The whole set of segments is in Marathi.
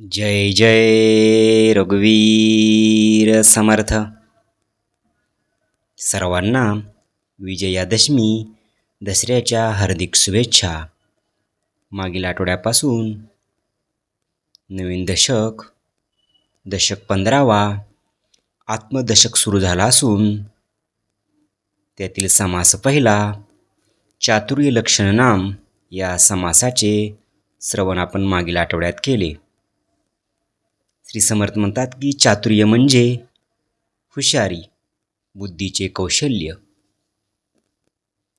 जय जय रघुवीर समर्थ. सर्वांना विजयादशमी दसऱ्याच्या हार्दिक शुभेच्छा. मागील आठवड्यापासून नवीन दशक दशक पंधरावा आत्मदशक सुरू झाला असून त्यातील समास पहिला चातुर्य लक्षण नाम या समासाचे श्रवण आपण मागील आठवड्यात केले. श्री समर्थ म्हणतात की चातुर्य म्हणजे हुशारी बुद्धीचे कौशल्य.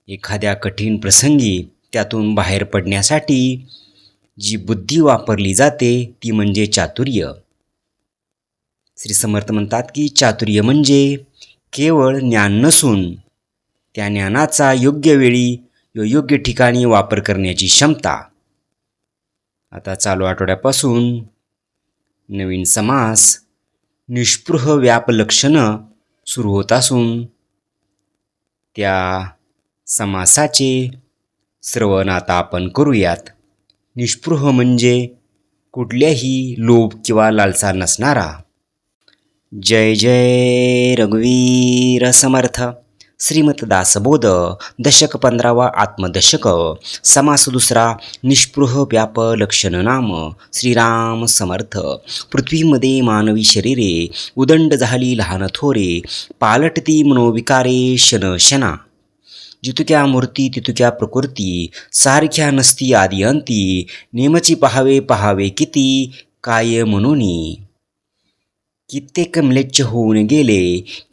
एखाद्या कठीण प्रसंगी त्यातून बाहेर पडण्यासाठी जी बुद्धी वापरली जाते ती म्हणजे चातुर्य. श्री समर्थ म्हणतात की चातुर्य म्हणजे केवळ ज्ञान नसून त्या ज्ञानाचा योग्य वेळी योग्य ठिकाणी वापर करण्याची क्षमता. आता चालू आठवड्यापासून नवीन समास निष्पृह व्यापलक्षणं सुरू होत असून त्या समासाचे श्रवण आता आपण करूयात. निष्पृह म्हणजे कुठल्याही लोभ किंवा लालसा नसणारा. जय जय रघुवीर समर्थ. श्रीमत दासबोध दशक पंधरावा आत्मदशक समास दुसरा निष्पृह व्याप लक्षण नाम श्रीराम समर्थ. पृथ्वीमध्ये मानवी शरीरे उदंड झाली लहान थोरे पालटती मनोविकारे शन शना जितुक्या मूर्ती तितुक्या प्रकृती सारख्या नसती आदी अंती नेमची पहावे पहावे किती काय म्हणूनी. कित्येक म्लेच्छ होऊन गेले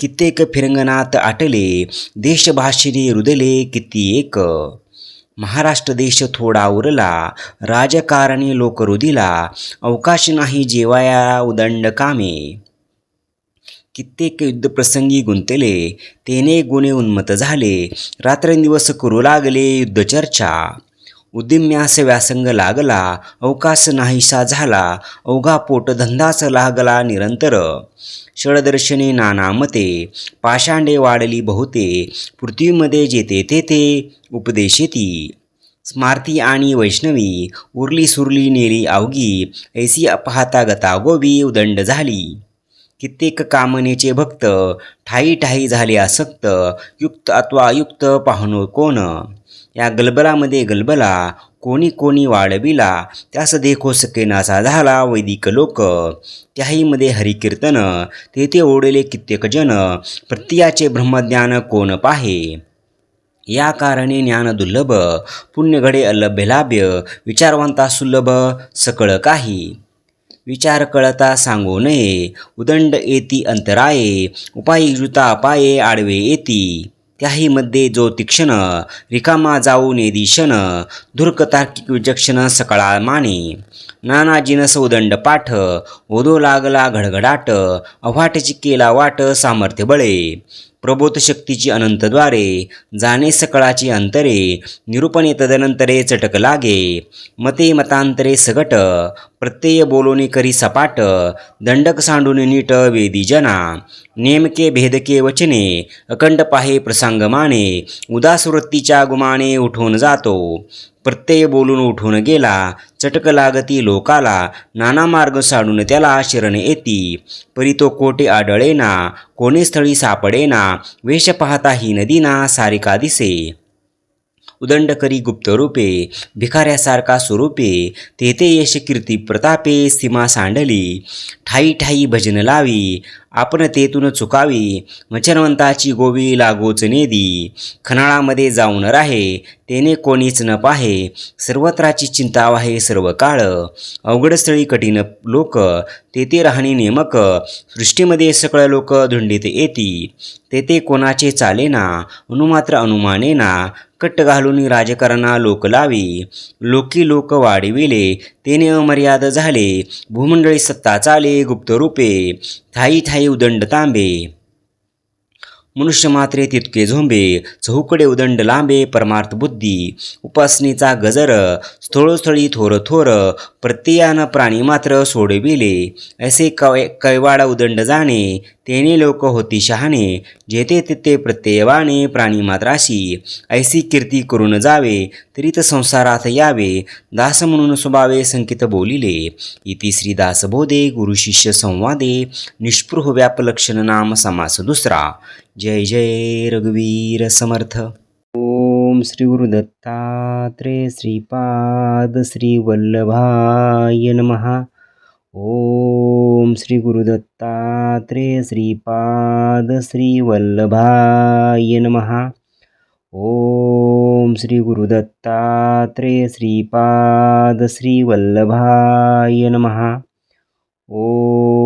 कित्येक फिरंगणात आटले देशभाषिणी रुदले कित्येक एक महाराष्ट्र देश थोडा उरला राजकारणी लोक रुदिला अवकाश नाही जेवाया उदंड कामे कित्येक युद्धप्रसंगी गुंतले तेने गुणे उन्मत झाले रात्रंदिवस करू लागले युद्धचर्चा उदिम्यास व्यासंग लागला अवकाश नाहीसा झाला अवघा पोटधंदाच लागला निरंतर. षडदर्शने नाना मते पाषांडे वाढली बहुते पृथ्वीमध्ये जेते तेथे उपदेशेती. स्मार्ती आणि वैष्णवी उरली सुरली नेली अवगी ऐसी अपहाता गतागोवी उदंड झाली. कित्येक कामनेचे भक्त ठाई ठाई झाले आसक्त युक्त अथवा युक्त पाहणो कोण? या गलबलामध्ये गलबला कोणी कोणी वाढविला त्यास देखो सकेनासा झाला वैदिक लोक. त्याहीमध्ये हरिकीर्तन तेथे ओढले कित्येक जन प्रत्ययाचे ब्रह्मज्ञान कोण पाहे? या कारणे ज्ञान दुर्लभ पुण्यघडे अलभ्यलाभ्य विचारवंता सुलभ सकळ काही. विचार कळता सांगू नये. उदंड येती अंतराये उपायी जुता अपाये आडवे येती. त्याहीमध्ये जो तीक्षण रिकामा जाऊन दिशन धुर्क तार्किक विचक्षण सकळा माने. नाना जिनस उदंड पाठ ओदो लागला घडघडाट अव्हाटची केला वाट सामर्थ्य बळे. प्रबोध शक्तीची अनंतद्वारे जाणे सकळाची अंतरे निरूपणे तदनंतरे चटक लागे मते मतांतरे सगट प्रत्यय बोलोनी करी सपाट दंडक सांडून नीट वेदी जना नेमके भेदके वचने अखंड पाहे प्रसंगमाने उदास वृत्तीच्या गुमाने उठून जातो प्रत्यय बोलून उठून गेला. चटक लागती लोकाला. नाना मार्ग साडून त्याला शरण येती. परी तो कोटे आढळेना? कोणी स्थळी सापडेना? वेश पाहता ही नदीना सारिका दिसे. उदंड करी गुप्त रूपे भिकाऱ्यासारखा स्वरूपे तेथे यश कीर्ती प्रतापे सीमा सांडली. ठाई ठाई भजन लावी आपण तेथून चुकावी वचनवंताची गोवी लागोच नेदी. खनाळामध्ये जाऊन राहे तेने कोणीच न पाहे सर्वत्राची चिंता वाहे सर्व काळ. अवघडस्थळी कठीण लोक तेथे राहणे नेमक सृष्टीमध्ये सकळ लोक धुंडीत येती. तेथे कोणाचे चालेना अनुमात्र अनुमानेना कट्ट घालून राजकारणा लोक लावी. लोकी लोक वाढविले तेने अमर्याद झाले. भूमंडळी सत्ता चाले गुप्त रूपे. थाई थाई उदंड तांबे. मनुष्य मात्रे तितके झोंबे चहूकडे उदंड लांबे परमार्थ बुद्धी उपासनेचा गजर स्थळोस्थळी थोर थोर प्रत्ययान प्राणी मात्र सोडविले असे कवय कैवाडा उदंड जाणे तेने लोक होती शहाणे जेथे तेथे प्रत्ययवाने प्राणी मात्राशी. ऐसी कीर्ती करून जावे तरी संसारात यावे दास म्हणून स्वभावे संकित बोलिले. इति श्री दासबोधे गुरुशिष्य संवादे निष्पृह व्यापलक्षण नाम समास दुसरा. जय जय रघुवीर समर्थ। ओम श्री गुरुदत्तात्रे श्रीपाद श्री वल्लभाय ओम श्री गुरुदत्तात्रे श्रीपाद श्री वल्लभाय ओम श्री गुरुदत्तात्रे श्रीपाद श्री वल्लभाय ओम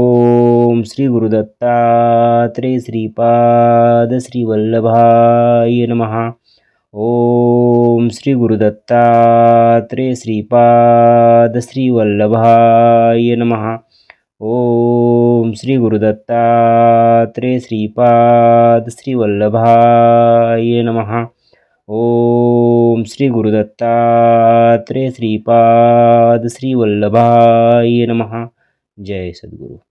ओम श्री गुरुदत्तात्रे श्रीपाद श्रीवल्लभाय नमः। ओम श्री गुरुदत्तात्रे श्रीपाद श्रीवल्लभाय नमः। ओम श्री गुरुदत्तात्रे श्रीपाद श्रीवल्लभाय नमः। ओम श्री गुरुदत्तात्रे श्रीपाद श्रीवल्लभाय नमः। जय सद्गुरु।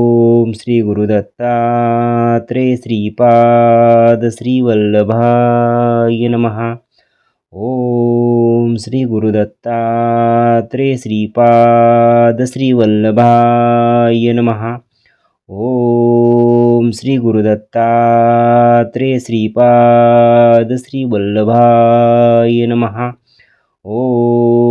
ओम श्री श्रीपाद श्रीवल्लभाय नमहा नमः। ओम श्री गुरुदत्तात्रेय श्रीपाद श्रीवल्लभाय नमहा नमः। ओम श्री गुरुदत्तात्रेय श्रीपाद श्रीवल्लभाय नमः। नमः